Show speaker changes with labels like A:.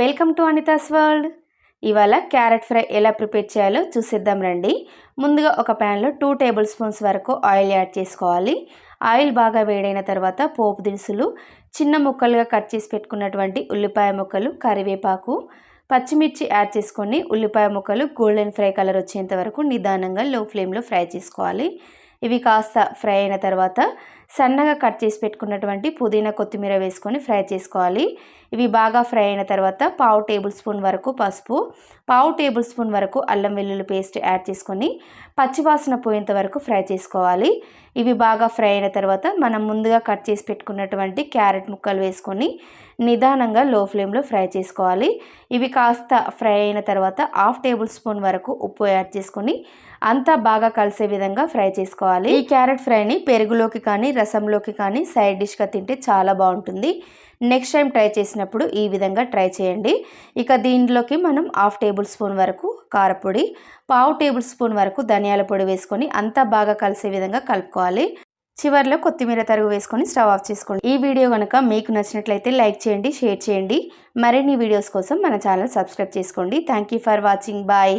A: Welcome to Anita's world. ఇవాళ carrot fry ఎలా prepare చేయాలో చూసేద్దాం రండి. ముందుగా ఒక ప్యాన్లో టూ టేబుల్ స్పూన్స్ వరకు ఆయిల్ యాడ్ చేసుకోవాలి. ఆయిల్ బాగా వేడైన తర్వాత పోపు దినుసులు చిన్న ముక్కలుగా కట్ చేసి పెట్టుకున్నటువంటి ఉల్లిపాయ ముక్కలు కరివేపాకు పచ్చిమిర్చి యాడ్ చేసుకొని ఉల్లిపాయ ముక్కలు గోల్డెన్ ఫ్రై కలర్ వచ్చేంత వరకు నిదానంగా లో ఫ్లేమ్లో ఫ్రై చేసుకోవాలి. ఇవి కాస్త ఫ్రై అయిన తర్వాత సన్నగా కట్ చేసి పెట్టుకున్నటువంటి పుదీనా కొత్తిమీర వేసుకొని ఫ్రై చేసుకోవాలి. ఇవి బాగా ఫ్రై అయిన తర్వాత పావు టేబుల్ స్పూన్ వరకు పసుపు పావు టేబుల్ స్పూన్ వరకు అల్లం వెల్లుల్లి పేస్ట్ యాడ్ చేసుకొని పచ్చివాసన పోయేంత వరకు ఫ్రై చేసుకోవాలి. ఇవి బాగా ఫ్రై అయిన తర్వాత మనం ముందుగా కట్ చేసి పెట్టుకున్నటువంటి క్యారెట్ ముక్కలు వేసుకొని నిదానంగా లో ఫ్లేమ్లో ఫ్రై చేసుకోవాలి. ఇవి కాస్త ఫ్రై అయిన తర్వాత హాఫ్ టేబుల్ స్పూన్ వరకు ఉప్పు యాడ్ చేసుకొని అంతా బాగా కలిసే విధంగా ఫ్రై చేసుకోవాలి. ఈ క్యారెట్ ఫ్రైని పెరుగులోకి కానీ రసంలోకి కానీ సైడ్ డిష్గా తింటే చాలా బాగుంటుంది. నెక్స్ట్ టైం ట్రై చేసినప్పుడు ఈ విధంగా ట్రై చేయండి. ఇక దీనిలోకి మనం హాఫ్ టేబుల్ స్పూన్ వరకు కారపొడి పావు టేబుల్ స్పూన్ వరకు ధనియాల పొడి వేసుకొని అంతా బాగా కలిసే విధంగా కలుపుకోవాలి. చివరిలో కొత్తిమీర తరుగు వేసుకొని స్టవ్ ఆఫ్ చేసుకోండి. ఈ వీడియో కనుక మీకు నచ్చినట్లయితే లైక్ చేయండి షేర్ చేయండి. మరిన్ని వీడియోస్ కోసం మన ఛానల్ సబ్స్క్రైబ్ చేసుకోండి. Thank for watching. బాయ్.